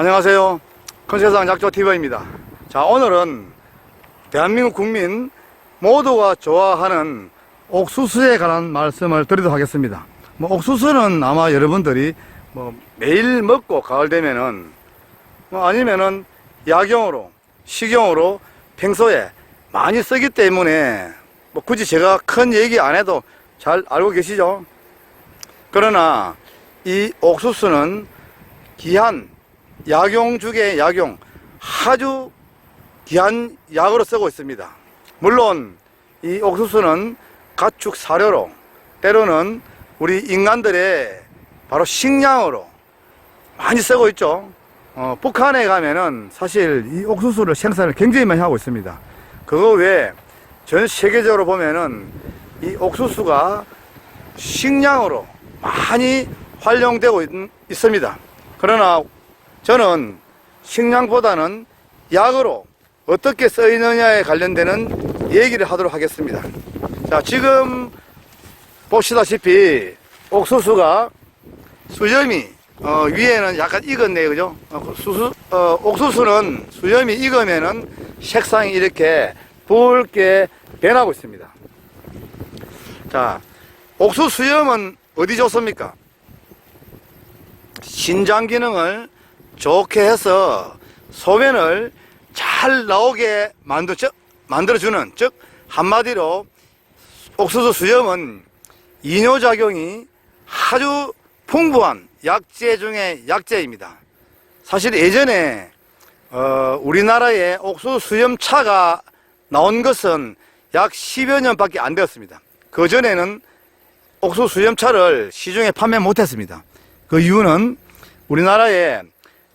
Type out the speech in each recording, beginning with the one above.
안녕하세요. 큰세상 작조TV입니다. 자, 오늘은 대한민국 국민 모두가 좋아하는 옥수수에 관한 말씀을 드리도록 하겠습니다. 뭐, 옥수수는 아마 여러분들이 뭐 매일 먹고 가을 되면은 뭐 아니면은 약용으로, 식용으로 평소에 많이 쓰기 때문에 뭐 굳이 제가 큰 얘기 안 해도 잘 알고 계시죠? 그러나 이 옥수수는 귀한 약용 중에 약용 아주 귀한 약으로 쓰고 있습니다. 물론 이 옥수수는 가축 사료로 때로는 우리 인간들의 바로 식량으로 많이 쓰고 있죠. 어, 북한에 가면은 사실 이 옥수수를 생산을 굉장히 많이 하고 있습니다. 그거 외에 전 세계적으로 보면은 이 옥수수가 식량으로 많이 활용되고 있, 있습니다. 그러나 저는 식량보다는 약으로 어떻게 쓰이느냐에 관련되는 얘기를 하도록 하겠습니다. 자, 지금 보시다시피 옥수수가 수염이 어, 위에는 약간 익었네요, 그죠? 어, 수수, 어, 옥수수는 수염이 익으면은 색상이 이렇게 붉게 변하고 있습니다. 자, 옥수수 수염은 어디 좋습니까? 신장 기능을 좋게 해서 소변을 잘 나오게 만들, 만들어주는, 즉, 한마디로 옥수수 수염은 이뇨작용이 아주 풍부한 약재 중에 약재입니다. 사실 예전에, 어, 우리나라에 옥수수 수염차가 나온 것은 약 10여 년밖에 안 되었습니다. 그 전에는 옥수수 수염차를 시중에 판매 못했습니다. 그 이유는 우리나라에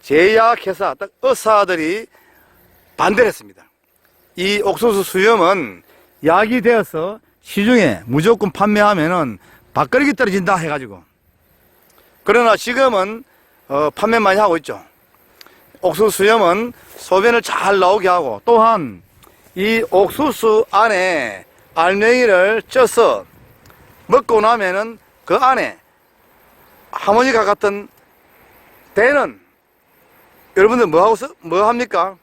제약회사, 딱 의사들이 반대를 했습니다. 이 옥수수 수염은 약이 되어서 시중에 무조건 판매하면은 밥거리기 떨어진다 해가지고. 그러나 지금은 어, 판매 많이 하고 있죠. 옥수수 수염은 소변을 잘 나오게 하고 또한 이 옥수수 안에 알맹이를 쪄서 먹고 나면은 그 안에 하모니카 같은 대는 여러분들 뭐 하고 쓰- 뭐 합니까?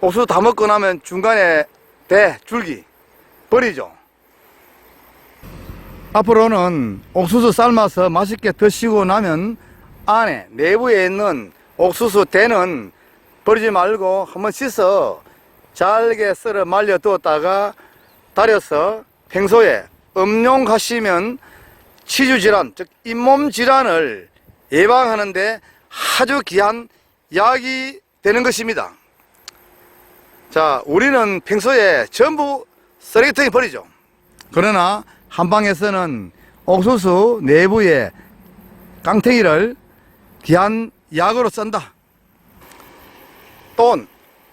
옥수수 다 먹고 나면 중간에 대 줄기 버리죠. 앞으로는 옥수수 삶아서 맛있게 드시고 나면 안에 내부에 있는 옥수수 대는 버리지 말고 한번 씻어 잘게 썰어 말려 두었다가 달여서 평소에 음용하시면 치주 질환, 즉 잇몸 질환을 예방하는데 아주 귀한 약이 되는 것입니다. 자, 우리는 평소에 전부 쓰레기통에 버리죠. 그러나 한방에서는 옥수수 내부에 깡탱이를 귀한 약으로 쓴다. 또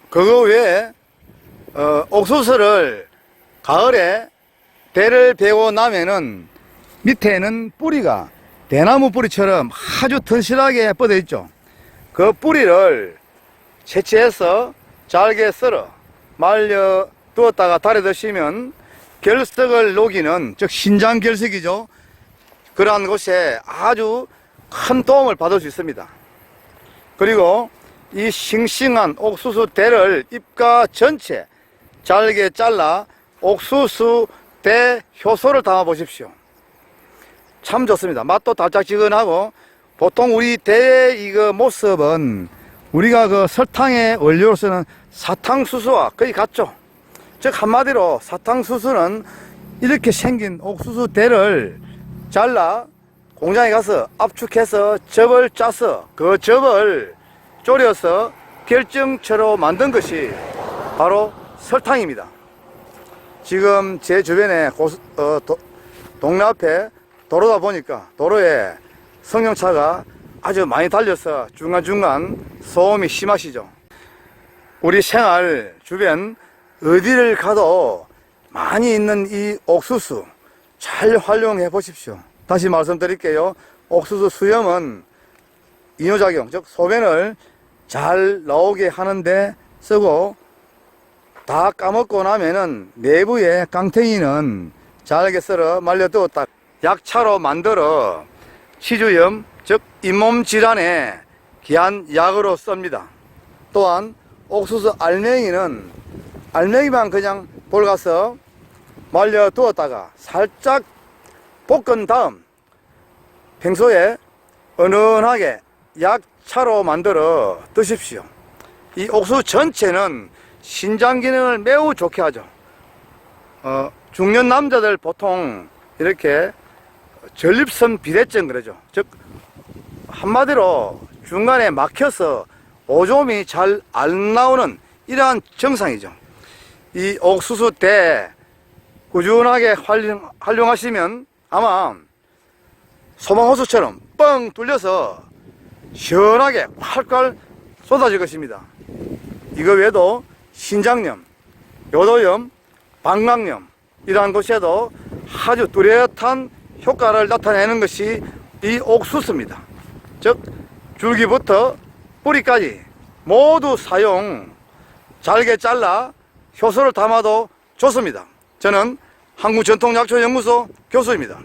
그거 외에 어, 옥수수를 가을에 대를 베고 나면은 밑에는 뿌리가 대나무 뿌리처럼 아주 튼실하게 뻗어 있죠. 그 뿌리를 채취해서 잘게 썰어 말려 두었다가 달에 드시면 결석을 녹이는 즉 신장 결석이죠. 그러한 곳에 아주 큰 도움을 받을 수 있습니다. 그리고 이 싱싱한 옥수수 대를 잎과 전체 잘게 잘라 옥수수 대 효소를 담아 보십시오. 참 좋습니다. 맛도 달짝지근하고 보통 우리 대의 이거 모습은 우리가 그 설탕의 원료로 쓰는 사탕수수와 거의 같죠. 즉 한마디로 사탕수수는 이렇게 생긴 옥수수 대를 잘라 공장에 가서 압축해서 접을 짜서 그 접을 졸여서 결정체로 만든 것이 바로 설탕입니다. 지금 제 주변에 고수- 어, 도- 동네 앞에 도로다 보니까 도로에 승용차가 아주 많이 달려서 중간중간 소음이 심하시죠. 우리 생활 주변 어디를 가도 많이 있는 이 옥수수 잘 활용해 보십시오. 다시 말씀드릴게요. 옥수수 수염은 이뇨작용, 즉 소변을 잘 나오게 하는데 쓰고 다 까먹고 나면은 내부에 깡탱이는 잘게 썰어 말려두었다 약차로 만들어 치주염 즉 잇몸 질환에 귀한 약으로 씁니다. 또한 옥수수 알맹이는 알맹이만 그냥 볼가서 말려 두었다가 살짝 볶은 다음 평소에 은은하게 약차로 만들어 드십시오. 이 옥수수 전체는 신장 기능을 매우 좋게 하죠. 어, 중년 남자들 보통 이렇게 전립선 비대증 그러죠. 즉 한마디로 중간에 막혀서 오줌이 잘 안 나오는 이러한 증상이죠. 이 옥수수 때 꾸준하게 활용, 활용하시면 아마 소방호수처럼 뻥 뚫려서 시원하게 활활 쏟아질 것입니다. 이거 외에도 신장염, 요도염, 방광염 이러한 곳에도 아주 뚜렷한 효과를 나타내는 것이 이 옥수수입니다. 즉 줄기부터 뿌리까지 모두 사용 잘게 잘라 효소를 담아도 좋습니다. 저는 한국전통약초연구소 교수입니다.